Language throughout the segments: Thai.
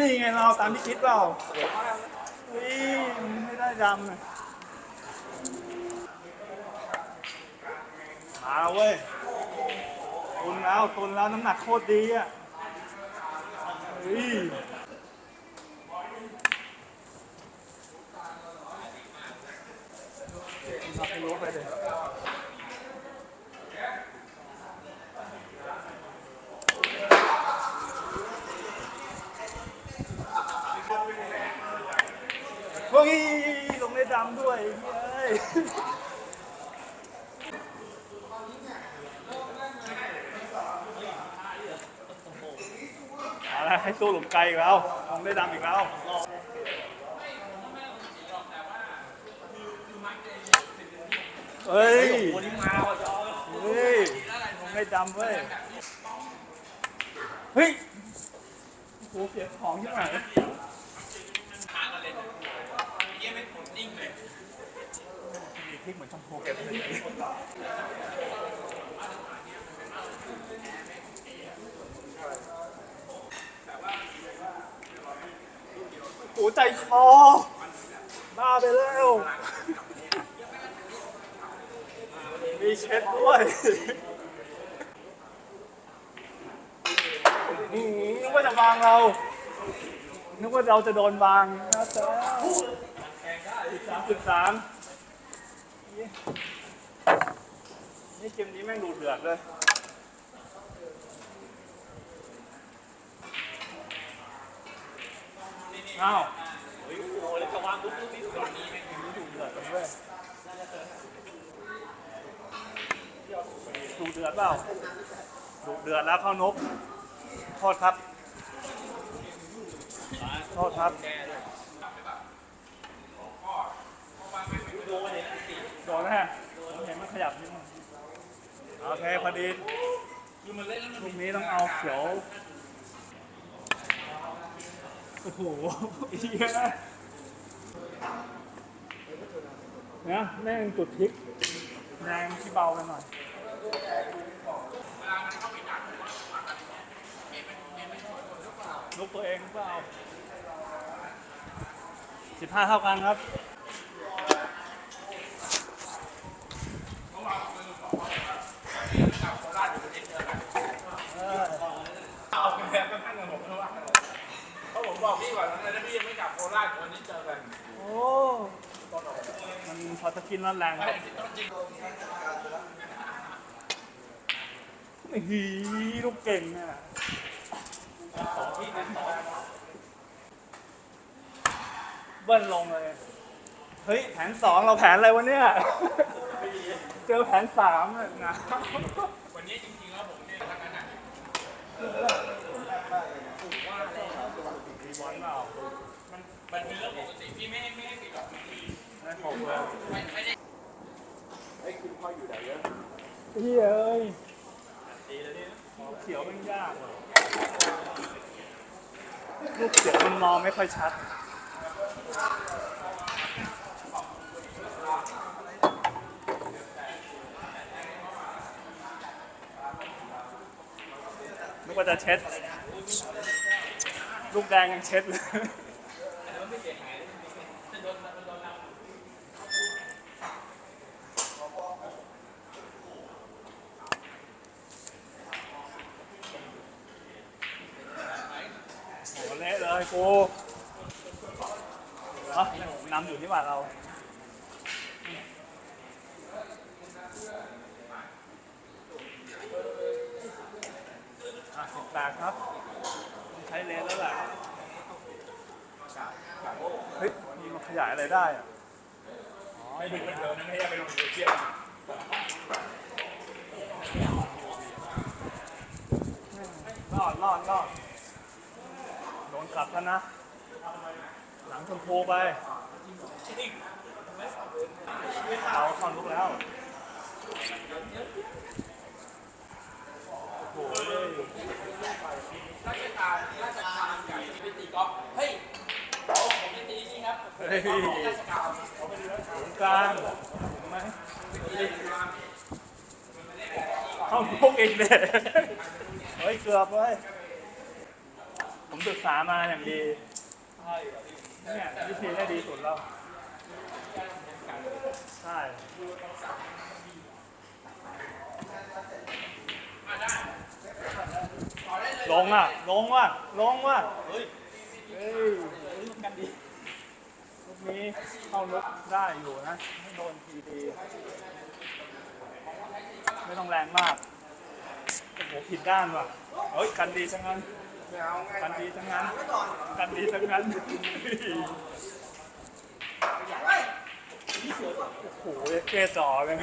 นี่ไงเราตามที่คิดเปล่าเฮ้ยไม่ได้ดำเลยมาเว้ยตุนแล้วตุนแล้วน้ำหนักโคตรดีอะเฮ้ยมาไปยกไปเลย ฮ้ยลงในดำด้วยเฮ้ยเอาละให้ตู้หลุมไกลอีกแล้วลงได้ดำอีกแล้ว เฮ้ยวันนี้มาเฮ้ยลงได้ดำเว้ย เฮ้ยโอ้โหเสียของยังไง ลิกเหมือนชมพูเก็บเลยโอ้ใจคอบ้าไปแล้วมีเช็ดด้วยนึกว่าจะวางเรา นึกว่าเราจะโดนวางนะจ๊ะสิบสามสิบสาม นี่เกมนี้แม่งดูเดือดเลยอ้าวโอ้โหแล้วจะวางปุ๊บปุ๊บนี่ตอนนี้แม่งดูเดือดกันเว้ยดูเดือดเปล่าดูเดือดแล้วเข้านกโทษครับโทษครับโดนแล้ว ฮะผมเห็นมันขยับนิดนึงโอเคพอดีลูกนี้ต้องเอาเขียว โอ้โหเหี้ยนะแม่งจุดพลิกแรงที่เบาไปหน่อยลุกตัวเองเปล่าสิบห้าเท่ากันครับ เอาไปแล้วก็ท่านกับผมเพราะว่าเพราะผมบอกพี่ก่อนนะถ้าพี่ยังไม่กลับโคราชวันนี้เจอกัน โอ้ มันพอตะกิน ร้อนแรงครับฮีลูกเก่งอะเบิ้ลลงเลย เฮ้ย แผนสองเราแผนอะไรวะเนี่ย เจอแผนสามเลยนะวันนี้จริงๆแล้วผมเนี่ยทั้งนั้นอะบอลเปล่า มันมันเป็นเรื่องปกติพี่ไม่ให้ไม่ให้ปิดหรอกมันมีไม่ผมเลยไม่ไม่ได้เฮ้ยเอ้ยลูกเขียวมันยากว่ะลูกเขียวมันมองไม่ค่อยชัดนึกว่าจะเช็ด ลูกแดงยังเช็ดเลย หเละเลยกูเอะนำอยู่ที่ว่าเราอะสิบแปดครับต้องใช้เลนแล้วแหละเฮ้ยนี่มันขยายอะไรได้อะอ๋อไม่ดูคนเดียวนะไม่ให้ไปลงโซเชียลรอดรอดรอด โดนกลับแล้วนะ หลังชมพูไปเอาเข้าลุกแล้วโอ้โหราชการราชการใหญ่ไปตีกอล์ฟเฮ้ยเอาผมจะตีจริงครับเฮ้ยราชการตรงกลางเห็นไหมเข้าลุกเอีกเลยเฮ้ย เกือบเลย ศึกษามาอย่างดีใช่เหรอพี่เนี่ยวิธีได้ดีสุดแล้ว ใช่ต่อได้เลงอะ ลงว่ะ ลงว่ะ เฮ้ย เฮ้ยเฮ้ยมันกันดีลูกนี้เข้าลุกได้อยู่นะ ไม่โดนทีดี ไม่ต้องแรงมาก โอ้โหผิดด้านว่ะ เฮ้ย กันดีจังงั้น กันดีจังงั้นกันดีจังงั้นโอ้โหเกจ่อเลย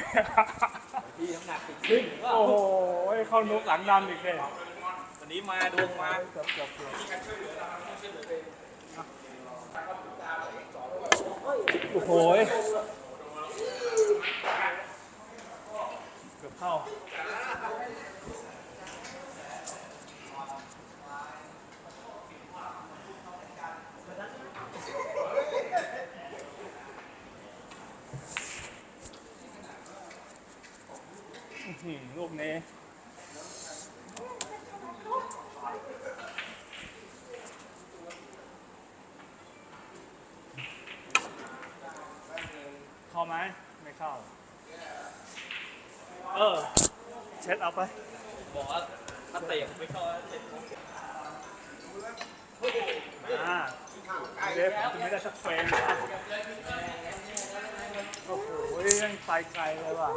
พี่น้ำหนักติดขึ้นโอ้โหเข้านุกหลังดำอีกเลยวันนี้มาดวงมาเกือบเกือบเกือบโอ้โหเกือบเข้า ลูกนี้เข้าไหมไม่เข้า เออ เช็ดเอาไป บอกว่าถ้าเตะไม่เข้าเจ็บอ่าเดฟผมจะไม่ได้สักเฟรมโอ้โหยังไปไกลเลยว่ะ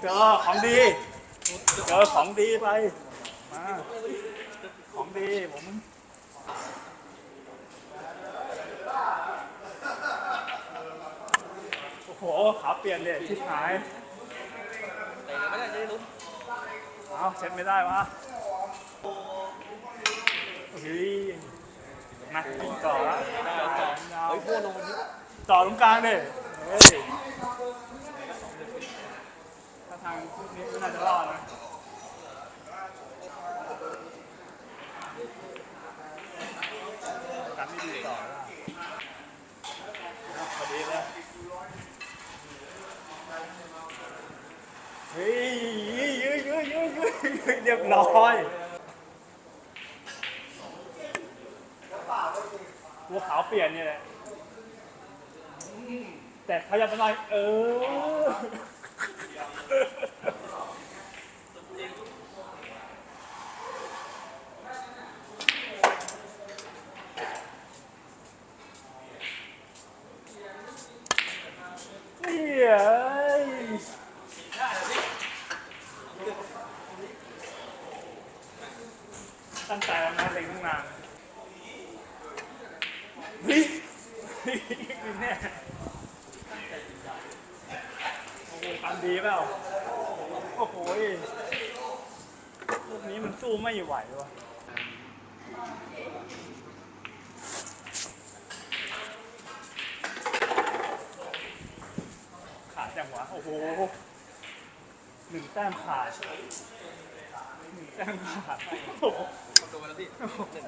เจอของดี เจอของดีไป มา ของดีผมโอ้โหขาเปลี่ยนเลยชิบหายเตะไม่ได้จะได้ลุ้นเอาเช็ดไม่ได้วะเฮ้ยนะยิงต่อละได้ต่อเฮ้ยพวกลงวันนี้ต่อตรงกลางดิเฮ้ย ถ้าทางชุดนี้ไม่น่าจะรอดนะกันไม่ดีต่อละอะพอดีเลยเฮ้ยยื้อยื้อยื้อยื้อยื้อเรียบร้อยหัวขาวเปลี่ยนเนี่ยแหละ แต่ขยับไปหน่อย เออ เฮ้ยตั้งใจแล้วนะเล็งตั้งนานเฮ้ยเฮ้ยแน่ โอ้โหทำดีเปล่า โอ้โหลูกนี้มันสู้ไม่ไหววะขาดจังหวโอ้โหหนึ่งแต้มขาดหนึ่งแต้มขาดโอ้โหคำนวแล้วพี่หนึ่ง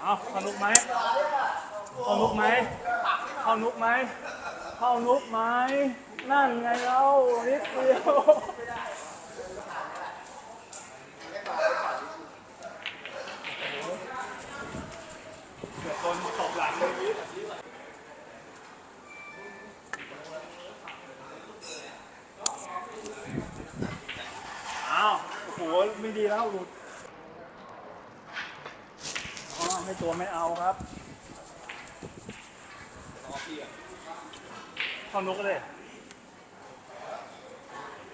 เอาเข้านุกไหม เข้านุกไหมเข้านุกไหมเข้านุกไหมนั่นไงเรานิดเดียวเกือบโดนตบหลังเลยอ้าวโอ้โหไม่ดีแล้วหลุดอ๋อไม่ตัวไม่เอาครับ ข้าวนุกเลย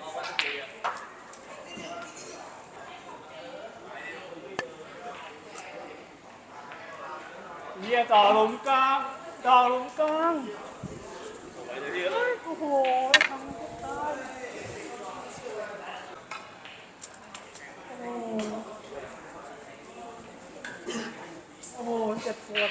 รอวันจะเตะอะเฮียต่อลุมกลางต่อลุมกลางโอ้โหทำกตายโอ้โหโอ้โหเจ็บปวด